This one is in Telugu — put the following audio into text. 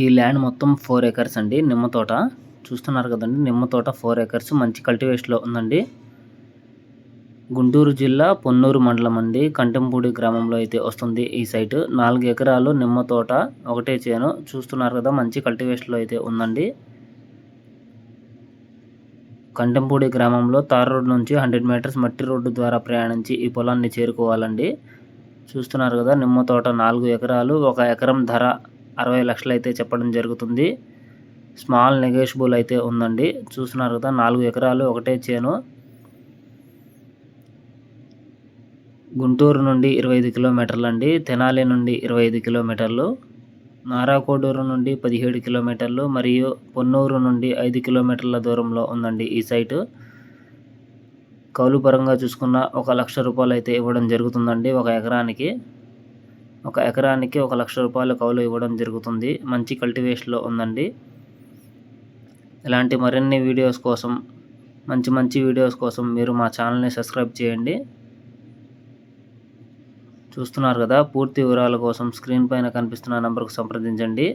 ఈ ల్యాండ్ మొత్తం ఫోర్ ఎకర్స్ అండి నిమ్మ తోట. చూస్తున్నారు కదండి నిమ్మ తోట ఫోర్ ఎకర్స్ మంచి కల్టివేషన్లో ఉందండి. గుంటూరు జిల్లా పొన్నూరు మండలం అండి కంటెంపూడి గ్రామంలో అయితే వస్తుంది ఈ సైట్. నాలుగు ఎకరాలు నిమ్మ తోట ఒకటే చేను. చూస్తున్నారు కదా మంచి కల్టివేషన్లో అయితే ఉందండి. కంటెంపూడి గ్రామంలో తార్ రోడ్ నుంచి హండ్రెడ్ మీటర్స్ మట్టి రోడ్డు ద్వారా ప్రయాణించి ఈ పొలాన్ని చేరుకోవాలండి. చూస్తున్నారు కదా నిమ్మ తోట నాలుగు ఎకరాలు ఒక ఎకరం ధర అరవై లక్షలు అయితే చెప్పడం జరుగుతుంది. స్మాల్ నెగోషియబుల్ అయితే ఉందండి. చూస్తున్నారు కదా నాలుగు ఎకరాలు ఒకటే చేను. గుంటూరు నుండి ఇరవై ఐదు కిలోమీటర్లు అండి. తెనాలి నుండి ఇరవై ఐదు కిలోమీటర్లు. నారాకోడూరు నుండి పదిహేడు కిలోమీటర్లు మరియు పొన్నూరు నుండి ఐదు కిలోమీటర్ల దూరంలో ఉందండి ఈ సైటు. కౌలు పరంగా చూసుకున్న ఒక లక్ష రూపాయలు అయితే ఇవ్వడం జరుగుతుందండి ఒక ఎకరానికి. ఒక ఎకరానికి ఒక లక్ష రూపాయలు కౌలు ఇవ్వడం జరుగుతుంది. మంచి కల్టివేషన్లో ఉందండి. ఇలాంటి మరిన్ని వీడియోస్ కోసం మంచి మంచి వీడియోస్ కోసం మీరు మా ఛానల్ని సబ్స్క్రైబ్ చేయండి. చూస్తున్నారు కదా పూర్తి వివరాల కోసం స్క్రీన్ పైన కనిపిస్తున్న నెంబర్కు సంప్రదించండి.